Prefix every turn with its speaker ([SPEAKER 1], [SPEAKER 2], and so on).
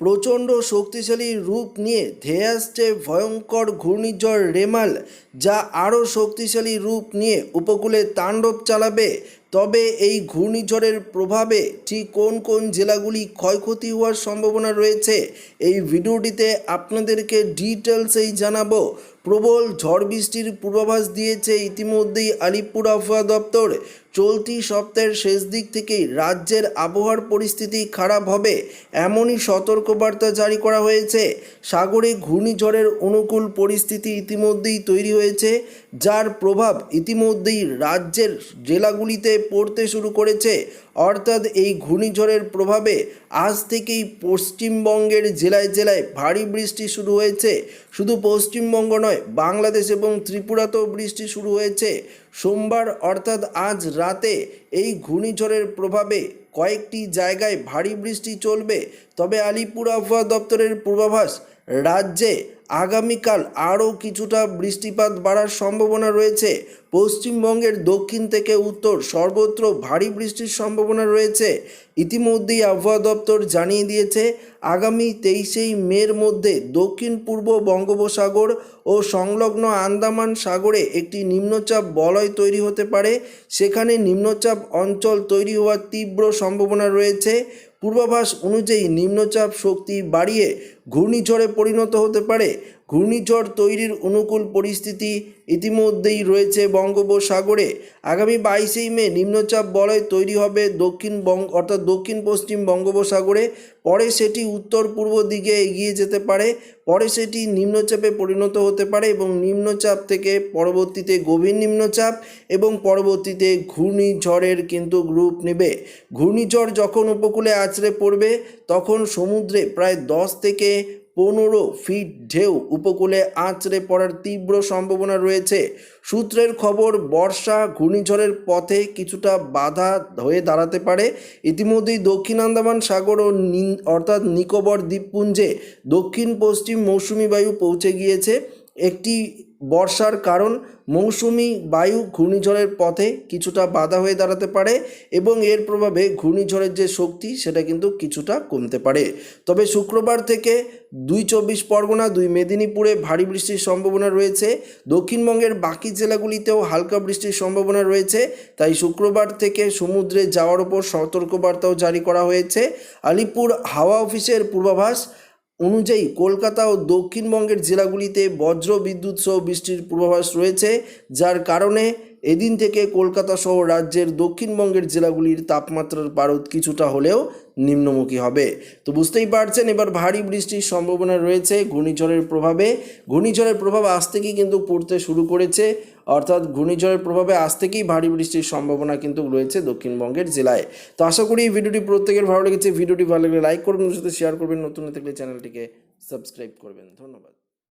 [SPEAKER 1] প্রচণ্ড শক্তিশালী রূপ নিয়ে ধেয়ে আসছে ভয়ঙ্কর ঘূর্ণিঝড় রেমাল, যা আরও শক্তিশালী রূপ নিয়ে উপকূলে তাণ্ডব চালাবে। তবে এই ঘূর্ণিঝড়ের প্রভাবে ঠিক কোন কোন জেলাগুলি ক্ষয়ক্ষতি হওয়ার সম্ভাবনা রয়েছে, এই ভিডিওটিতে আপনাদেরকে ডিটেলসেই জানাব। প্রবল ঝড় বৃষ্টির পূর্বাভাস দিয়েছে ইতিমধ্যেই আলিপুর আবহাওয়া দপ্তর। চলতি সপ্তাহের শেষ দিক থেকেই রাজ্যের আবহাওয়ার পরিস্থিতি খারাপ হবে এমনই সতর্কবার্তা জারি করা হয়েছে। সাগরে ঘূর্ণিঝড়ের অনুকূল পরিস্থিতি ইতিমধ্যেই তৈরি হয়েছে, যার প্রভাব ইতিমধ্যেই রাজ্যের জেলাগুলিতে পড়তে শুরু করেছে। অর্থাৎ এই ঘূর্ণিঝড়ের প্রভাবে আজ থেকেই পশ্চিমবঙ্গের জেলায় জেলায় ভারী বৃষ্টি শুরু হয়েছে। শুধু পশ্চিমবঙ্গ নয়, বাংলাদেশ এবং ত্রিপুরাতেও বৃষ্টি শুরু হয়েছে। সোমবার অর্থাৎ আজ রাতে এই ঘূর্ণিঝড়ের প্রভাবে কয়েকটি জায়গায় ভারী বৃষ্টি চলবে। তবে আলিপুর আবহাওয়া দপ্তরের পূর্বাভাস, রাজ্যে আগামীকাল আরও কিছুটা বৃষ্টিপাত বাড়ার সম্ভাবনা রয়েছে। পশ্চিমবঙ্গের দক্ষিণ থেকে উত্তর সর্বত্র ভারী বৃষ্টির সম্ভাবনা রয়েছে। ইতিমধ্যেই আবহাওয়া দপ্তর জানিয়ে দিয়েছে, আগামী তেইশেই মের মধ্যে দক্ষিণ পূর্ব বঙ্গোপসাগর ও সংলগ্ন আন্দামান সাগরে একটি নিম্নচাপ বলয় তৈরি হতে পারে। সেখানে নিম্নচাপ অঞ্চল তৈরি হওয়ার তীব্র সম্ভাবনা রয়েছে। পূর্বাভাস অনুযায়ী নিম্নচাপ শক্তি বাড়িয়ে ঘূর্ণিঝড়ে পরিণত হতে পারে। ঘূর্ণিঝড় তৈরির অনুকূল পরিস্থিতি ইতিমধ্যেই রয়েছে বঙ্গোপসাগরে। আগামী বাইশেই মে নিম্নচাপ বলয় তৈরি হবে দক্ষিণ বঙ্গ, অর্থাৎ দক্ষিণ পশ্চিম বঙ্গোপসাগরে। পরে সেটি উত্তর পূর্ব দিকে এগিয়ে যেতে পারে, পরে সেটি নিম্নচাপে পরিণত হতে পারে এবং নিম্নচাপ থেকে পরবর্তীতে গভীর নিম্নচাপ এবং পরবর্তীতে ঘূর্ণিঝড়ের কিন্তু রূপ নেবে। ঘূর্ণিঝড় যখন উপকূলে আছড়ে পড়বে, তখন সমুদ্রে প্রায় দশ থেকে পনেরো ফিট ঢেউ উপকূলে আঁচড়ে পড়ার তীব্র সম্ভাবনা রয়েছে। সূত্রের খবর, বর্ষা, ঘূর্ণিঝড়ের পথে কিছুটা বাধা হয়ে দাঁড়াতে পারে। ইতিমধ্যেই দক্ষিণ আন্দামান সাগর ও অর্থাৎ নিকোবর দ্বীপপুঞ্জে দক্ষিণ পশ্চিম মৌসুমি বায়ু পৌঁছে গিয়েছে। একটি বর্ষার কারণ মৌসুমি বায়ু ঘূর্ণিঝড়ের পথে কিছুটা বাধা হয়ে দাঁড়াতে পারে এবং এর প্রভাবে ঘূর্ণিঝড়ের যে শক্তি, সেটা কিন্তু কিছুটা কমতে পারে। তবে শুক্রবার থেকে দুই চব্বিশ পরগনা, দুই মেদিনীপুরে ভারী বৃষ্টির সম্ভাবনা রয়েছে। দক্ষিণবঙ্গের বাকি জেলাগুলিতেও হালকা বৃষ্টির সম্ভাবনা রয়েছে। তাই শুক্রবার থেকে সমুদ্রে যাওয়ার ওপর সতর্কবার্তাও জারি করা হয়েছে। আলিপুর হাওয়া অফিসের পূর্বাভাস অনুযায়ী কলকাতা ও দক্ষিণবঙ্গের জেলাগুলিতে বজ্র বিদ্যুৎ সহ বৃষ্টির পূর্বাভাস রয়েছে, যার কারণে এদিন থেকে কলকাতা সহ রাজ্যের দক্ষিণবঙ্গের জেলাগুলির তাপমাত্রার পারদ কিছুটা হলেও নিম্নমুখী হবে। তো বুঝতেই পারছেন, এবার ভারী বৃষ্টির সম্ভাবনা রয়েছে। ঘূর্ণিঝড়ের প্রভাবে, ঘূর্ণিঝড়ের প্রভাব আজ থেকেই কিন্তু পড়তে শুরু করেছে অর্থাৎ ঘূর্ণিঝড়ের প্রভাবে আজ থেকেই ভারী বৃষ্টির সম্ভাবনা কিন্তু রয়েছে দক্ষিণবঙ্গের জেলায়। তো আশা করি এই ভিডিওটি প্রত্যেকের ভালো লেগেছে। ভিডিওটি ভালো লাগলে লাইক করবেন সাথে শেয়ার করবেন। নতুন থাকলে চ্যানেলটিকে সাবস্ক্রাইব করবেন। ধন্যবাদ।